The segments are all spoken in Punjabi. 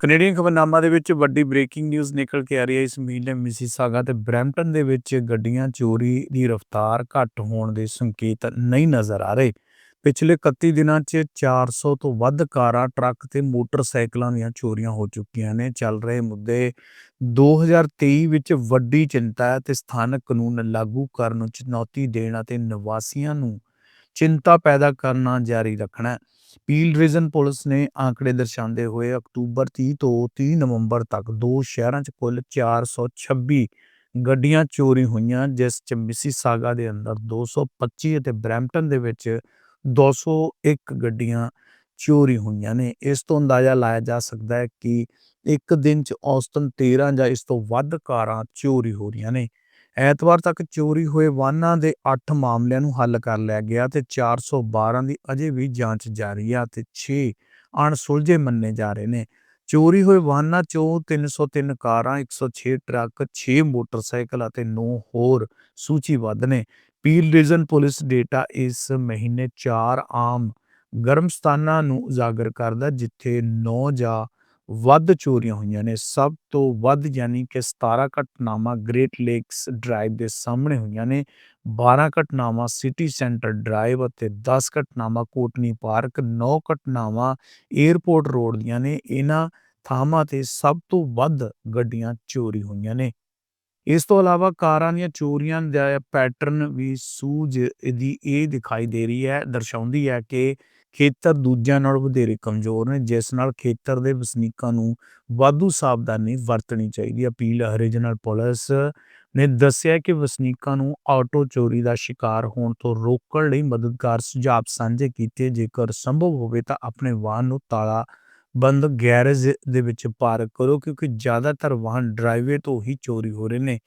ਕੈਨੇਡੀਅਨ ਖਬਰਨਾਮਾ ਦੇ ਵਿੱਚ ਵੱਡੀ ਬ੍ਰੇਕਿੰਗ ਨਿਊਜ਼ ਨਿਕਲ ਕੇ ਆ ਰਹੀ ਹੈ। ਇਸ ਮਹੀਨੇ ਮਿਸੀਸਾਗਾ ਤੇ ਬਰੈਂਪਟਨ ਦੇ ਵਿੱਚ ਗੱਡੀਆਂ ਚੋਰੀ ਦੀ ਰਫ਼ਤਾਰ ਘੱਟ ਹੋਣ ਦੇ ਸੰਕੇਤ ਨਹੀਂ ਨਜ਼ਰ ਆ ਰਹੇ। ਪਿਛਲੇ 31 ਦਿਨਾਂ 'ਚ 400 ਤੋਂ ਵੱਧ ਕਾਰਾਂ, ਟਰੱਕ ਤੇ ਮੋਟਰਸਾਈਕਲਾਂ ਦੀਆਂ ਚੋਰੀਆਂ ਹੋ ਚੁੱਕੀਆਂ ਨੇ। ਚੱਲ ਰਹੇ ਮੁੱਦੇ 2023 ਵਿੱਚ ਵੱਡੀ ਚਿੰਤਾ ਹੈ ਤੇ ਸਥਾਨਕ ਕਾਨੂੰਨ ਲਾਗੂ ਕਰਨ ਨੂੰ ਚੁਣੌਤੀ ਦੇਣ ਅਤੇ ਨਿਵਾਸੀਆਂ ਨੂੰ ਚਿੰਤਾ ਪੈਦਾ ਕਰਨਾ ਜਾਰੀ ਰੱਖਣਾ ਹੈ। ਪੀਲ ਰੀਜਨ ਪੁਲਿਸ ਨੇ ਆંકੜੇ ਦਰਸਾਉਂਦੇ ਹੋਏ ਅਕਤੂਬਰ 30 ਤੋਂ 30 ਨਵੰਬਰ ਤੱਕ ਦੋ ਸ਼ਹਿਰਾਂ 'ਚ ਕੁੱਲ 426 ਗੱਡੀਆਂ ਚੋਰੀ ਹੋਈਆਂ, ਜਿਸ 'ਚ ਮਿਸੀਸਾਗਾ ਦੇ ਅੰਦਰ 225 ਅਤੇ ਬਰੈਂਪਟਨ ਦੇ ਵਿੱਚ 201 ਗੱਡੀਆਂ ਚੋਰੀ ਹੋਈਆਂ ਨੇ। ਇਸ ਤੋਂ ਅੰਦਾਜ਼ਾ ਲਾਇਆ ਜਾ ਸਕਦਾ ਹੈ ਕਿ ਇੱਕ ਦਿਨ 'ਚ ਔਸਤਨ 13 ਜਾਂ ਇਸ ਤੋਂ ਵੱਧ ਕਾਰਾਂ ਚੋਰੀ ਹੋ ਰਹੀਆਂ ਨੇ। ਐਤਵਾਰ ਤੱਕ ਚੋਰੀ ਹੋਏ ਵਾਹਨਾਂ ਦੇ 8 ਮਾਮਲਿਆਂ ਨੂੰ ਹੱਲ ਕਰ ਲਿਆ ਗਿਆ ਤੇ 412 ਦੀ ਅਜੇ ਵੀ ਜਾਂਚ ਜਾਰੀ ਆ ਤੇ 6 ਅਣਸੁਲਝੇ ਮੰਨੇ ਜਾ ਰਹੇ ਨੇ। ਚੋਰੀ ਹੋਏ ਵਾਹਨਾਂ ਚੋਂ 303 ਕਾਰਾਂ 106 ਟਰੱਕ 6 ਮੋਟਰਸਾਈਕਲ ਅਤੇ 9 ਹੋਰ ਸੂਚੀਬੱਧ ਨੇ। ਪੀਲ ਰੀਜਨ ਪੁਲਿਸ ਡੇਟਾ ਇਸ ਮਹੀਨੇ 4 ਆਮ ਗਰਮ ਸਥਾਨਾਂ ਨੂੰ ਉਜਾਗਰ ਕਰਦਾ, ਜਿੱਥੇ 9 ਜਾਂ ਵੱਧ ਚੋਰੀਆਂ ਹੋਈਆਂ ਨੇ। ਸਭ ਤੋਂ ਵੱਧ ਯਾਨੀ ਕਿ 17 ਘਟਨਾਵਾਂ ਗ੍ਰੇਟ ਲੇਕਸ ਡਰਾਈਵ ਦੇ ਸਾਹਮਣੇ ਹੋਈਆਂ ਨੇ। 12 ਘਟਨਾਵਾਂ ਸਿਟੀ ਸੈਂਟਰ ਡਰਾਈਵ ਅਤੇ 10 ਘਟਨਾਵਾਂ ਕੋਟਨੀ ਪਾਰਕ 9 ਘਟਨਾਵਾਂ 에ਅਰਪੋਰਟ ਰੋਡ ਦੀਆਂ ਨੇ। ਇਹਨਾਂ ਥਾਵਾਂ ਤੇ ਸਭ ਤੋਂ ਵੱਧ ਗੱਡੀਆਂ ਚੋਰੀ ਹੋਈਆਂ ਨੇ। ਇਸ ਤੋਂ ਇਲਾਵਾ ਕਾਰਾਂ ਦੀਆਂ ਚੋਰੀਆਂ ਦਾ ਪੈਟਰਨ ਵੀ ਸੂਝ ਦੀ ਇਹ ਦਿਖਾਈ ਦੇ ਰਹੀ ਹੈ, ਦਰਸਾਉਂਦੀ ਹੈ ਕਿ ਖੇਤਰ ਦੂਜਿਆਂ ਨਾਲ ਵਧੇਰੇ ਕਮਜ਼ੋਰ ਨੇ, ਜਿਸ ਨਾਲ ਖੇਤਰ ਦੇ ਵਸਨੀਕਾਂ ਨੂੰ ਵਾਧੂ ਸਾਵਧਾਨੀ ਵਰਤਣੀ ਚਾਹੀਦੀ ਹੈ। ਅਪੀਲ ਰੀਜਨਲ ਪੁਲਿਸ ਨੇ ਦੱਸਿਆ ਕਿ ਵਸਨੀਕਾਂ ਨੂੰ ਆਟੋ ਚੋਰੀ ਦਾ ਸ਼ਿਕਾਰ ਹੋਣ ਤੋਂ ਰੋਕਣ ਲਈ ਮਦਦਗਾਰ ਸੁਝਾਅ ਸਾਂਝੇ ਕੀਤੇ। ਜੇਕਰ ਸੰਭਵ ਹੋਵੇ ਤਾਂ ਆਪਣੇ ਵਾਹਨ ਨੂੰ ਤਾਲਾ ਬੰਦ ਗੈਰੇਜ ਦੇ ਵਿੱਚ ਪਾਰਕ ਕਰੋ, ਕਿਉਂਕਿ ਜ਼ਿਆਦਾਤਰ ਵਾਹਨ ਡਰਾਈਵੇ ਤੋਂ ਹੀ ਚੋਰੀ ਹੋ ਰਹੇ ਨੇ।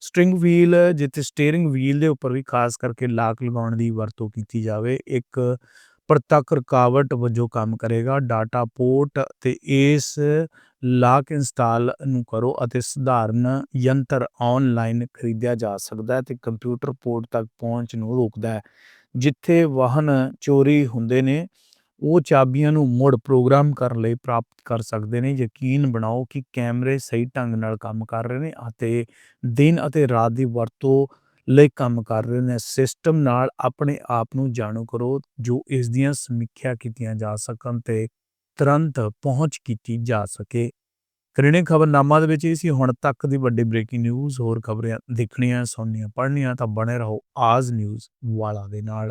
ਸਟ੍ਰਿੰਗ ਵੀਲ ਜਿੱਥੇ ਸਟੀਅਰਿੰਗ ਵੀਲ ਦੇ ਉੱਪਰ ਵੀ ਖਾਸ ਕਰਕੇ ਲਾਕ ਲਗਾਉਣ ਦੀ ਵਰਤੋਂ ਕੀਤੀ ਜਾਵੇ, ਇੱਕ ਪ੍ਰਤੱਖ ਰੁਕਾਵਟ ਵਜੋਂ ਕੰਮ ਕਰੇਗਾ। ਡਾਟਾ ਪੋਰਟ ਤੇ ਇਸ ਲਾਕ ਇੰਸਟਾਲ ਨੂੰ ਕਰੋ ਅਤੇ ਸਧਾਰਨ ਯੰਤਰ ਆਨਲਾਈਨ ਖਰੀਦਿਆ ਜਾ ਸਕਦਾ ਹੈ ਤੇ ਕੰਪਿਊਟਰ ਪੋਰਟ ਤੱਕ ਪਹੁੰਚ ਨੂੰ ਰੋਕਦਾ ਹੈ। ਜਿੱਥੇ ਵਾਹਨ ਚੋਰੀ ਹੁੰਦੇ ਨੇ, ਉਹ ਚਾਬੀਆਂ ਨੂੰ ਮੁੜ ਪ੍ਰੋਗਰਾਮ ਕਰਨ ਲਈ ਪ੍ਰਾਪਤ ਕਰ ਸਕਦੇ ਨੇ। ਯਕੀਨ ਬਣਾਓ ਕਿ ਕੈਮਰੇ ਸਹੀ ਢੰਗ ਨਾਲ ਕੰਮ ਕਰ ਰਹੇ ਨੇ ਅਤੇ ਦਿਨ ਅਤੇ ਰਾਤ ਦੀ ਵਰਤੋਂ ਲਈ ਕੰਮ ਕਰ ਰਹੇ ਨੇ। ਸਿਸਟਮ ਨਾਲ ਆਪਣੇ ਆਪ ਨੂੰ ਜਾਣੂ ਕਰੋ, ਜੋ ਇਸ ਦੀਆਂ ਸਮੀਖਿਆ ਕੀਤੀਆਂ ਜਾ ਸਕਣ ਤੇ ਤੁਰੰਤ ਪਹੁੰਚ ਕੀਤੀ ਜਾ ਸਕੇ। ਕਰੀਨੇ ਖਬਰਨਾਮਾ ਦੇ ਵਿੱਚ ਇਹ ਸੀ, ਹੁਣ ਤੱਕ ਦੀ ਵੱਡੀ ਬ੍ਰੇਕਿੰਗ ਨਿਊਜ਼ ਹੋਰ ਖਬਰਾਂ ਦੇਖਣੀਆਂ, ਸੁਣਨੀਆਂ, ਪੜ੍ਹਨੀਆਂ ਤਾਂ ਬਣੇ ਰਹੋ ਆਜ਼ ਨਿਊਜ਼ ਵਾਲਾ ਦੇ ਨਾਲ।